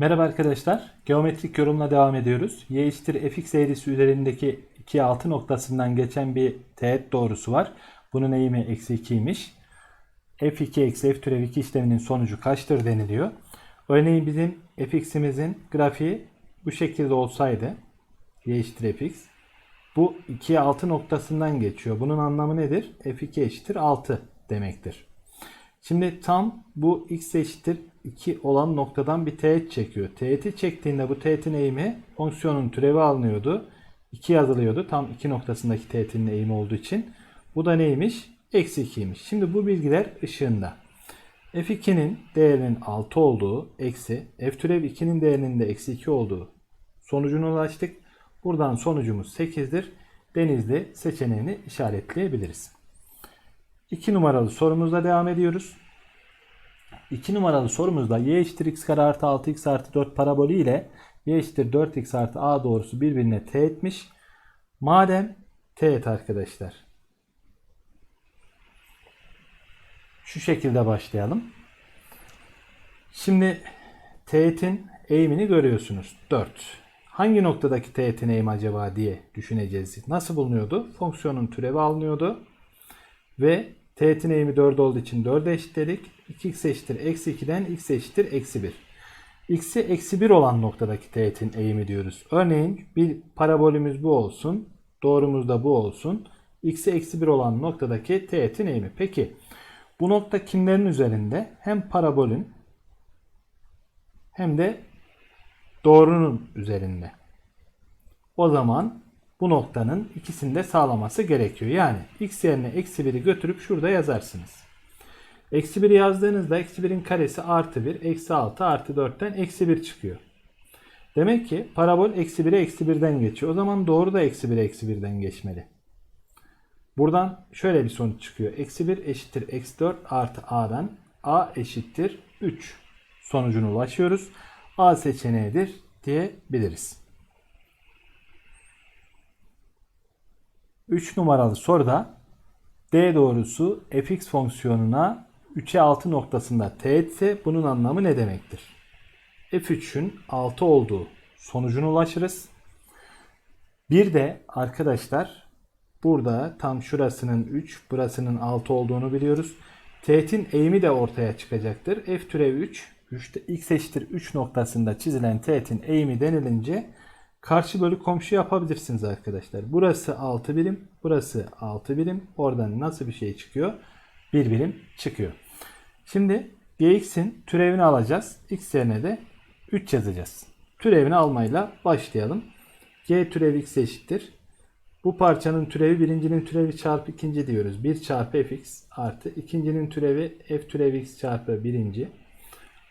Merhaba arkadaşlar. Geometrik yorumla devam ediyoruz. Y eşittir fx eğrisi üzerindeki 2'ye 6 noktasından geçen bir teğet doğrusu var. Bunun eğimi eksi 2'ymiş. f2 eksi f türev 2 işleminin sonucu kaçtır deniliyor. Örneğin bizim fx'imizin grafiği bu şekilde olsaydı y eşittir fx bu 2'ye 6 noktasından geçiyor. Bunun anlamı nedir? f2 eşittir 6 demektir. Şimdi tam bu x eşittir 2 olan noktadan bir teğet çekiyor. Teğeti çektiğinde bu teğetin eğimi fonksiyonun türevi alınıyordu. 2 yazılıyordu. Tam 2 noktasındaki teğetin eğimi olduğu için. Bu da neymiş? Eksi 2'ymiş. Şimdi bu bilgiler ışığında. f2'nin değerinin 6 olduğu eksi f türev 2'nin değerinin de eksi 2 olduğu sonucuna ulaştık. Buradan sonucumuz 8'dir. Denizli seçeneğini işaretleyebiliriz. 2 numaralı sorumuzla devam ediyoruz. 2 numaralı sorumuzda y eşittir x kare artı 6x artı 4 parabolü ile y eşittir 4x artı a doğrusu birbirine teğetmiş. Madem teğet arkadaşlar. Şu şekilde başlayalım. Şimdi teğetin eğimini görüyorsunuz. 4. Hangi noktadaki teğetin eğimi acaba diye düşüneceğiz. Nasıl bulunuyordu? Fonksiyonun türevi alınıyordu. Ve teğetin eğimi 4 olduğu için 4'e eşitledik. 2x eşittir eksi 2'den x eşittir eksi 1. x'i eksi 1 olan noktadaki teğetin eğimi diyoruz. Örneğin bir parabolümüz bu olsun. Doğrumuz da bu olsun. x'i eksi 1 olan noktadaki teğetin eğimi. Peki bu nokta kimlerin üzerinde? Hem parabolün hem de doğrunun üzerinde. O zaman bu noktanın ikisini de sağlaması gerekiyor. Yani x yerine eksi 1'i götürüp şurada yazarsınız. Eksi 1'i yazdığınızda eksi 1'in karesi artı 1, eksi 6 artı 4'ten eksi 1 çıkıyor. Demek ki parabol eksi 1'e eksi 1'den geçiyor. O zaman doğru da eksi 1'e eksi 1'den geçmeli. Buradan şöyle bir sonuç çıkıyor. Eksi 1 eşittir eksi 4 artı a'dan a eşittir 3 sonucuna ulaşıyoruz. A seçeneğidir diyebiliriz. 3 numaralı soruda D doğrusu fx fonksiyonuna 3'e 6 noktasında teğetse bunun anlamı ne demektir? f3'ün 6 olduğu sonucuna ulaşırız. Bir de arkadaşlar burada tam şurasının 3 burasının 6 olduğunu biliyoruz. Teğetin eğimi de ortaya çıkacaktır. f türev 3 3'te x eşittir 3 noktasında çizilen teğetin eğimi denilince karşı bölü komşu yapabilirsiniz arkadaşlar. Burası 6 birim, burası 6 birim. Oradan nasıl bir şey çıkıyor? 1 birim çıkıyor. Şimdi gx'in türevini alacağız. x yerine de 3 yazacağız. Türevini almayla başlayalım. g türev x eşittir. Bu parçanın türevi birincinin türevi çarpı ikinci diyoruz. 1 çarpı fx artı ikincinin türevi f türev x çarpı birinci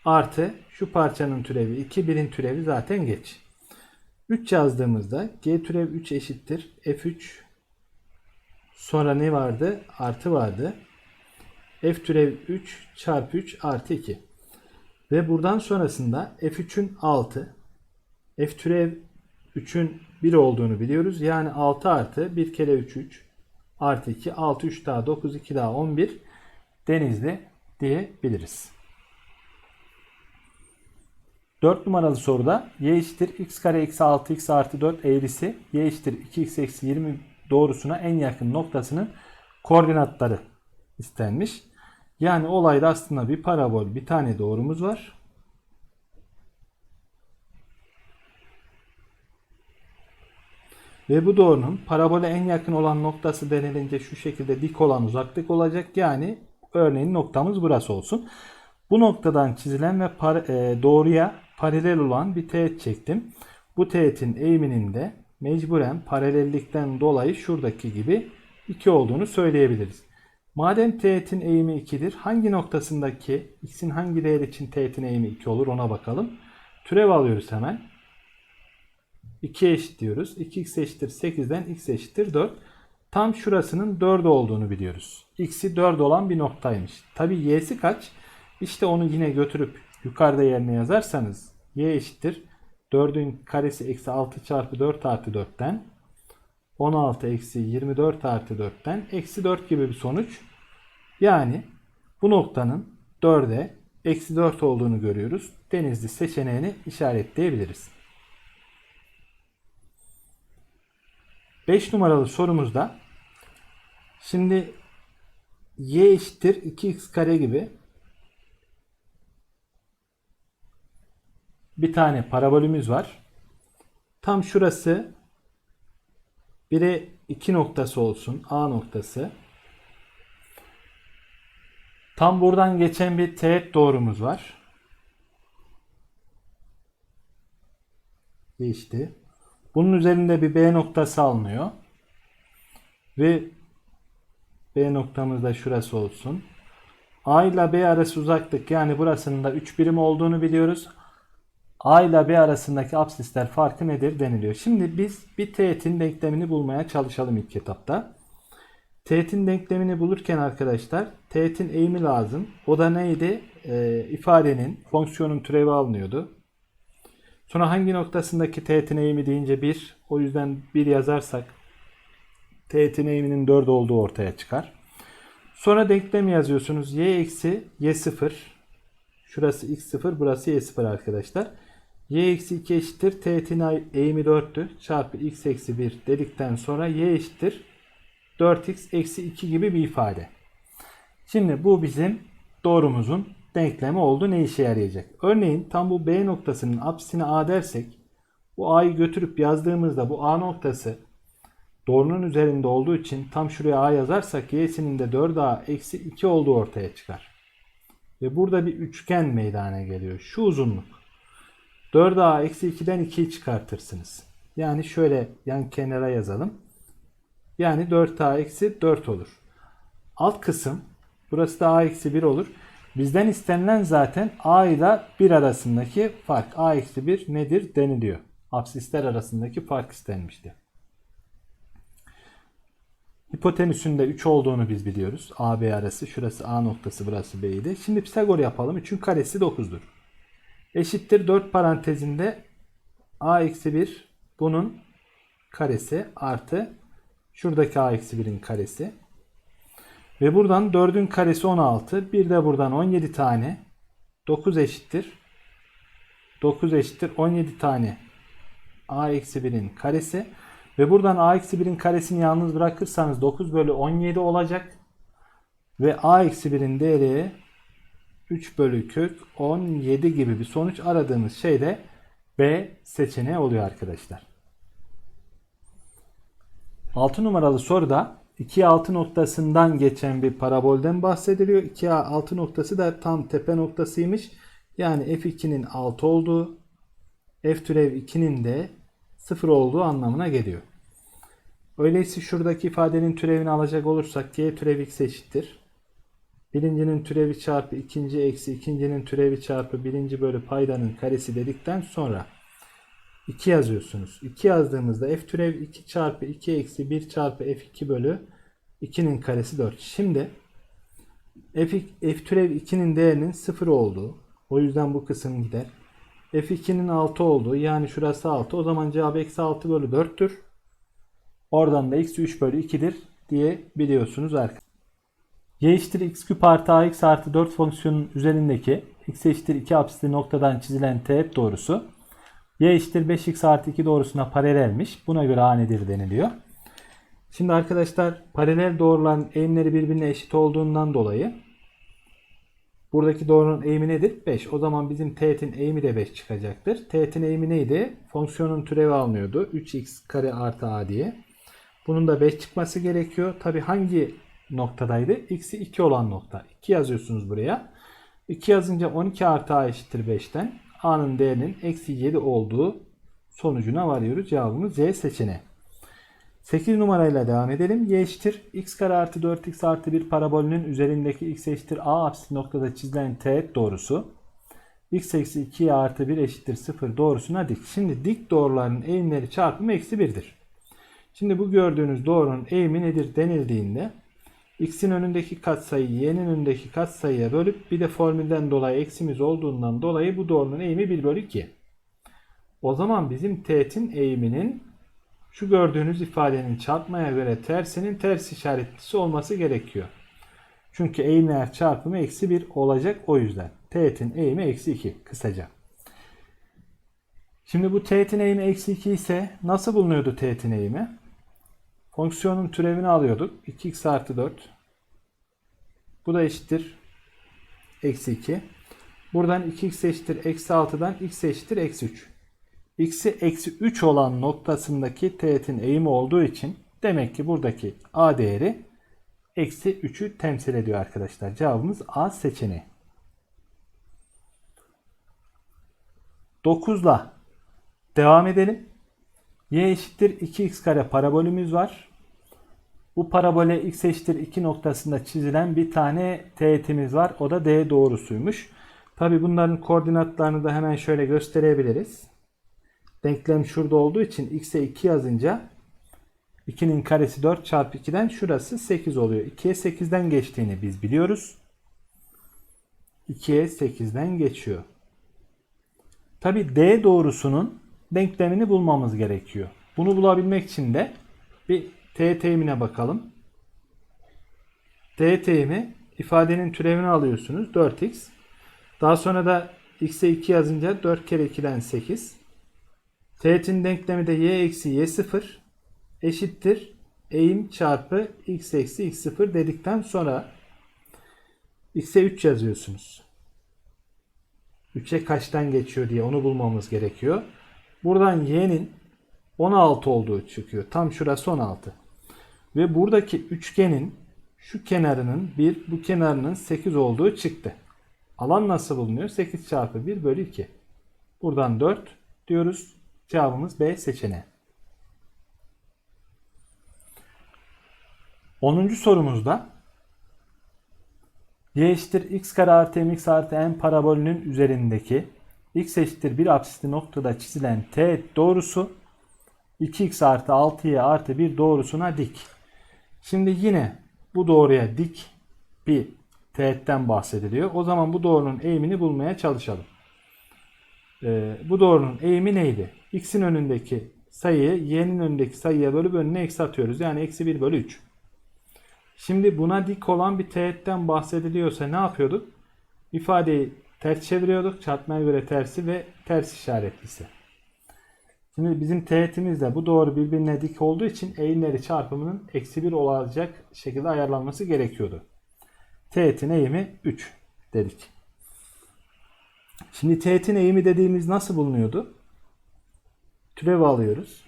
artı şu parçanın türevi 2 birin türevi zaten geç. 3 yazdığımızda g türev 3 eşittir f3 sonra ne vardı? Artı vardı. f türev 3 çarpı 3 artı 2. Ve buradan sonrasında f3'ün 6 f türev 3'ün 1 olduğunu biliyoruz. Yani 6 artı 1 kere 3 3 artı 2 6 3 daha 9 2 daha 11 denizli diyebiliriz. 4 numaralı soruda y eşittir x kare eksi 6x artı 4 eğrisi y eşittir 2x eksi 20 doğrusuna en yakın noktasının koordinatları istenmiş. Yani olayda aslında bir parabol bir tane doğrumuz var. Ve bu doğrunun parabole en yakın olan noktası denilince şu şekilde dik olan uzaklık olacak. Yani örneğin noktamız burası olsun. Bu noktadan çizilen ve e, doğruya paralel olan bir teğet çektim. Bu teğetin eğiminin de mecburen paralellikten dolayı şuradaki gibi 2 olduğunu söyleyebiliriz. Madem teğetin eğimi 2'dir hangi noktasındaki x'in hangi değer için teğetin eğimi 2 olur ona bakalım. Türev alıyoruz hemen. 2 eşit diyoruz. 2x eşittir 8'den x eşittir 4. Tam şurasının 4 olduğunu biliyoruz. x'i 4 olan bir noktaymış. Tabi y'si kaç? İşte onu yine götürüp yukarıda yerine yazarsanız y eşittir 4'ün karesi eksi 6 çarpı 4 artı 4'ten 16 eksi 24 artı 4'ten eksi 4 gibi bir sonuç. Yani bu noktanın 4'e eksi 4 olduğunu görüyoruz. Denizli seçeneğini işaretleyebiliriz. 5 numaralı sorumuzda şimdi y eşittir 2x kare gibi bir tane parabolümüz var. Tam şurası 1'e 2 noktası olsun. A noktası. Tam buradan geçen bir teğet doğrumuz var. Geçti. Bunun üzerinde bir B noktası alınıyor. Ve B noktamız da şurası olsun. A ile B arası uzaklık yani burasının da 3 birim olduğunu biliyoruz. A ile B arasındaki absisler farkı nedir deniliyor. Şimdi biz bir teğetin denklemini bulmaya çalışalım ilk etapta. Teğetin denklemini bulurken arkadaşlar teğetin eğimi lazım. O da neydi? Ee, ifadenin, fonksiyonun türevi alınıyordu. Sonra hangi noktasındaki teğetin eğimi deyince 1. O yüzden 1 yazarsak teğetin eğiminin 4 olduğu ortaya çıkar. Sonra denklem yazıyorsunuz. y eksi y0. Şurası x0 burası y0 arkadaşlar. Y eksi 2 eşittir. Teğetin eğimi 4'tü. Çarpı x eksi 1 dedikten sonra y eşittir. 4x eksi 2 gibi bir ifade. Şimdi bu bizim doğrumuzun denklemi oldu. Ne işe yarayacak? Örneğin tam bu B noktasının apsisine A dersek bu A'yı götürüp yazdığımızda bu A noktası doğrunun üzerinde olduğu için tam şuraya A yazarsak y'sinin de 4A eksi 2 olduğu ortaya çıkar. Ve burada bir üçgen meydana geliyor. Şu uzunluk. 4A eksi 2'den 2'yi çıkartırsınız. Yani şöyle yan kenara yazalım. Yani 4A eksi 4 olur. Alt kısım burası da A eksi 1 olur. Bizden istenilen zaten A ile 1 arasındaki fark. A eksi 1 nedir deniliyor. Absisler arasındaki fark istenmişti. Hipotenüsün de 3 olduğunu biz biliyoruz. AB arası. Şurası A noktası burası B'ydi. Şimdi Pisagor yapalım. 3'ün karesi 9'dur. Eşittir 4 parantezinde A eksi 1 bunun karesi artı şuradaki A eksi 1'in karesi. Ve buradan 4'ün karesi 16. Bir de buradan 17 tane. 9 eşittir. 9 eşittir 17 tane A eksi 1'in karesi. Ve buradan a eksi 1'in karesini yalnız bırakırsanız 9 bölü 17 olacak. Ve a eksi 1'in değeri 3 bölü kök 17 gibi bir sonuç aradığımız şey de B seçeneği oluyor arkadaşlar. 6 numaralı soruda 2'ye 6 noktasından geçen bir parabolden bahsediliyor. 2'ye 6 noktası da tam tepe noktasıymış. Yani f2'nin 6 olduğu, f türev 2'nin de 0 olduğu anlamına geliyor. Öyleyse şuradaki ifadenin türevini alacak olursak g türev x eşittir. Birincinin türevi çarpı ikinci eksi ikincinin türevi çarpı birinci bölü paydanın karesi dedikten sonra 2 yazıyorsunuz. 2 yazdığımızda f türev 2 çarpı 2 eksi 1 çarpı f2 bölü 2'nin karesi 4. Şimdi f, f türev 2'nin değerinin 0 olduğu o yüzden bu kısım gider. f2'nin 6 olduğu yani şurası 6 o zaman cevap eksi 6 bölü 4'tür. Oradan da x 3 bölü 2'dir diye biliyorsunuz arkadaşlar. Y eşittir x küp artı ax artı 4 fonksiyonun üzerindeki x eşittir 2 apsisli noktadan çizilen teğet doğrusu y eşittir 5x artı 2 doğrusuna paralelmiş. Buna göre a nedir deniliyor. Şimdi arkadaşlar paralel doğruların eğimleri birbirine eşit olduğundan dolayı buradaki doğrunun eğimi nedir? 5. O zaman bizim teğetin eğimi de 5 çıkacaktır. Teğetin eğimi neydi? Fonksiyonun türevi alınıyordu. 3x kare artı a diye. Bunun da 5 çıkması gerekiyor. Tabi hangi noktadaydı? X'i 2 olan nokta. 2 yazıyorsunuz buraya. 2 yazınca 12 artı a eşittir 5'ten. A'nın değerinin eksi 7 olduğu sonucuna varıyoruz. Cevabımız C seçeneği. 8 numarayla devam edelim. Y eşittir x kare artı 4x artı 1 parabolünün üzerindeki x eşittir a apsis noktada çizilen teğet doğrusu x eksi 2 artı 1 eşittir 0 doğrusuna dik. Şimdi dik doğruların eğimleri çarpımı eksi 1'dir. Şimdi bu gördüğünüz doğrunun eğimi nedir denildiğinde x'in önündeki katsayıyı y'nin önündeki katsayıya bölüp bir de formülden dolayı eksimiz olduğundan dolayı bu doğrunun eğimi 1 bölü 2. O zaman bizim teğetin eğiminin şu gördüğünüz ifadenin çarpmaya göre tersinin ters işaretlisi olması gerekiyor. Çünkü eğimler çarpımı eksi 1 olacak o yüzden. Teğetin eğimi eksi 2 kısaca. Şimdi bu teğetin eğimi eksi 2 ise nasıl bulunuyordu teğetin eğimi? Fonksiyonun türevini alıyorduk. 2x artı 4. Bu da eşittir. Eksi 2. Buradan 2x eşittir eksi 6'dan x eşittir eksi 3. x'i eksi 3 olan noktasındaki teğetin eğimi olduğu için demek ki buradaki a değeri eksi 3'ü temsil ediyor arkadaşlar. Cevabımız A seçeneği. 9'la devam edelim. y eşittir 2x kare parabolümüz var. Bu parabole x eşittir 2 noktasında çizilen bir tane teğetimiz var. O da d doğrusuymuş. Tabi bunların koordinatlarını da hemen şöyle gösterebiliriz. Denklem şurada olduğu için x'e 2 yazınca 2'nin karesi 4 çarpı 2'den şurası 8 oluyor. 2'ye 8'den geçtiğini biz biliyoruz. 2'ye 8'den geçiyor. Tabi D doğrusunun denklemini bulmamız gerekiyor. Bunu bulabilmek için de bir T teğimine bakalım. T teğimi ifadenin türevini alıyorsunuz. 4x. Daha sonra da x'e 2 yazınca 4 kere 2'den 8. Teğetin denklemi de y eksi y0 eşittir eğim çarpı x eksi x0 dedikten sonra x'e 3 yazıyorsunuz. 3'e kaçtan geçiyor diye onu bulmamız gerekiyor. Buradan y'nin 16 olduğu çıkıyor. Tam şurası 16. Ve buradaki üçgenin şu kenarının 1 bu kenarının 8 olduğu çıktı. Alan nasıl bulunuyor? 8 çarpı 1 bölü 2. Buradan 4 diyoruz. Cevabımız B seçeneği. 10. sorumuzda y eşittir x kare artı mx artı n parabolünün üzerindeki x eşittir 1 apsisli noktada çizilen teğet doğrusu 2x artı 6y artı 1 doğrusuna dik. Şimdi yine bu doğruya dik bir teğetten bahsediliyor. O zaman bu doğrunun eğimini bulmaya çalışalım. Ee, bu doğrunun eğimi neydi? x'in önündeki sayıyı y'nin önündeki sayıya bölüp önüne eksi atıyoruz. Yani eksi 1 bölü 3. Şimdi buna dik olan bir teğetten bahsediliyorsa ne yapıyorduk? İfadeyi ters çeviriyorduk. Çarpmaya göre tersi ve ters işaretlisi. Şimdi bizim teğetimiz de bu doğru birbirine dik olduğu için eğimleri çarpımının eksi 1 olacak şekilde ayarlanması gerekiyordu. Teğetin eğimi 3 dedik. Şimdi teğetin eğimi dediğimiz nasıl bulunuyordu? Türev alıyoruz.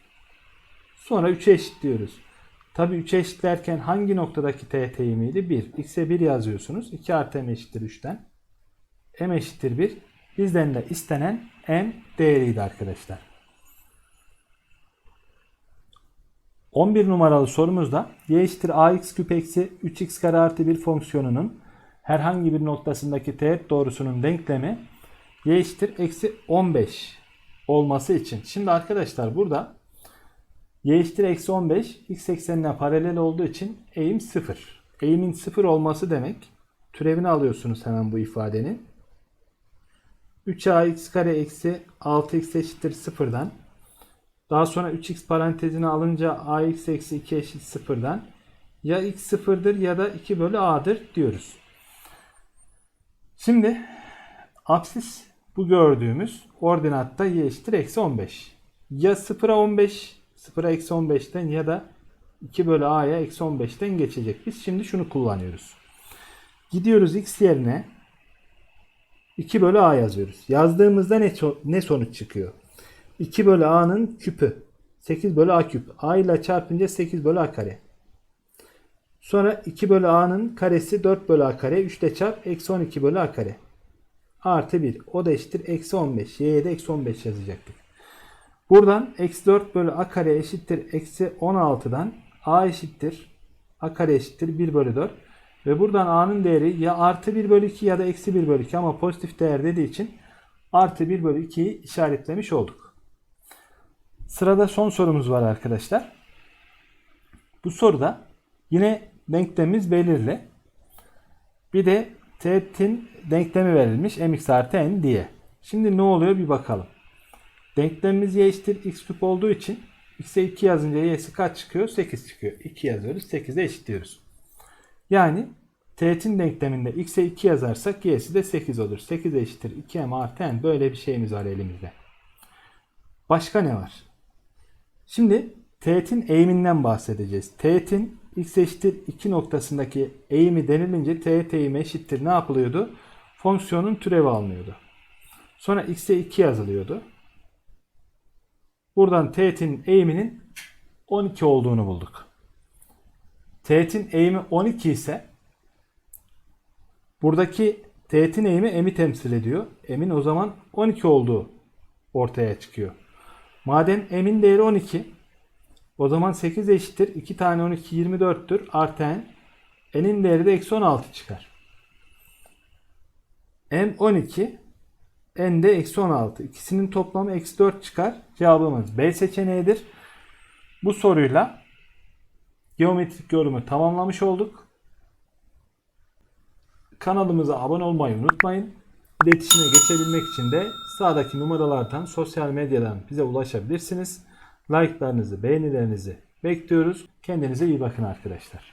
Sonra 3'e eşitliyoruz. Tabi 3'e eşitlerken hangi noktadaki teğet eğimiydi? 1. X'e 1 yazıyorsunuz. 2 artı m eşittir 3'ten. m eşittir 1. Bizden de istenen m değeriydi arkadaşlar. 11 numaralı sorumuzda y eşittir ax küp eksi 3x kare artı 1 fonksiyonunun herhangi bir noktasındaki teğet doğrusunun denklemi y eşittir eksi 15 olması için. Şimdi arkadaşlar burada y eşittir eksi 15 x eksenine paralel olduğu için eğim 0. Eğimin 0 olması demek türevini alıyorsunuz hemen bu ifadenin. 3ax kare eksi 6x eşittir 0'dan daha sonra 3x parantezine alınca ax eksi 2 eşit 0'dan ya x 0'dır ya da 2 bölü a'dır diyoruz. Şimdi apsis bu gördüğümüz ordinatta y eşittir eksi 15. Ya 0'a 15 0'a eksi 15'ten ya da 2 bölü a'ya eksi 15'ten geçecek. Biz şimdi şunu kullanıyoruz. Gidiyoruz x yerine 2 bölü a yazıyoruz. Yazdığımızda ne, ne sonuç çıkıyor? 2 bölü a'nın küpü. 8 bölü a küp. a ile çarpınca 8 bölü a kare. Sonra 2 bölü a'nın karesi 4 bölü a kare. 3 ile çarp. Eksi 12 bölü a kare. Artı 1. O da eşittir. Eksi 15. Y'ye de eksi 15 yazacaktık. Buradan eksi 4 bölü a kare eşittir. Eksi 16'dan a eşittir. a kare eşittir. 1 bölü 4. Ve buradan a'nın değeri ya artı 1 bölü 2 ya da eksi 1 bölü 2 ama pozitif değer dediği için artı 1 bölü 2'yi işaretlemiş olduk. Sırada son sorumuz var arkadaşlar. Bu soruda yine denklemimiz belirli. Bir de teğetin denklemi verilmiş mx artı n diye. Şimdi ne oluyor bir bakalım. Denklemimiz y eşittir x küp olduğu için x'e 2 yazınca y'si kaç çıkıyor? 8 çıkıyor. 2 yazıyoruz. 8'e eşitliyoruz. Yani Teğetin denkleminde x'e 2 yazarsak y'si de 8 olur. 8 eşittir 2m artı n böyle bir şeyimiz var elimizde. Başka ne var? Şimdi teğetin eğiminden bahsedeceğiz. Teğetin x eşittir 2 noktasındaki eğimi denilince teğet eğimi eşittir ne yapılıyordu? Fonksiyonun türevi alınıyordu. Sonra x'e 2 yazılıyordu. Buradan teğetin eğiminin 12 olduğunu bulduk. Teğetin eğimi 12 ise buradaki teğetin eğimi m'i temsil ediyor. M'in o zaman 12 olduğu ortaya çıkıyor. Madem m'in değeri 12 o zaman 8 eşittir. 2 tane 12 24'tür. Artı n. n'in değeri de eksi 16 çıkar. m 12 n de eksi 16. İkisinin toplamı eksi 4 çıkar. Cevabımız B seçeneğidir. Bu soruyla geometrik yorumu tamamlamış olduk. Kanalımıza abone olmayı unutmayın. İletişime geçebilmek için de sağdaki numaralardan sosyal medyadan bize ulaşabilirsiniz. Like'larınızı, beğenilerinizi bekliyoruz. Kendinize iyi bakın arkadaşlar.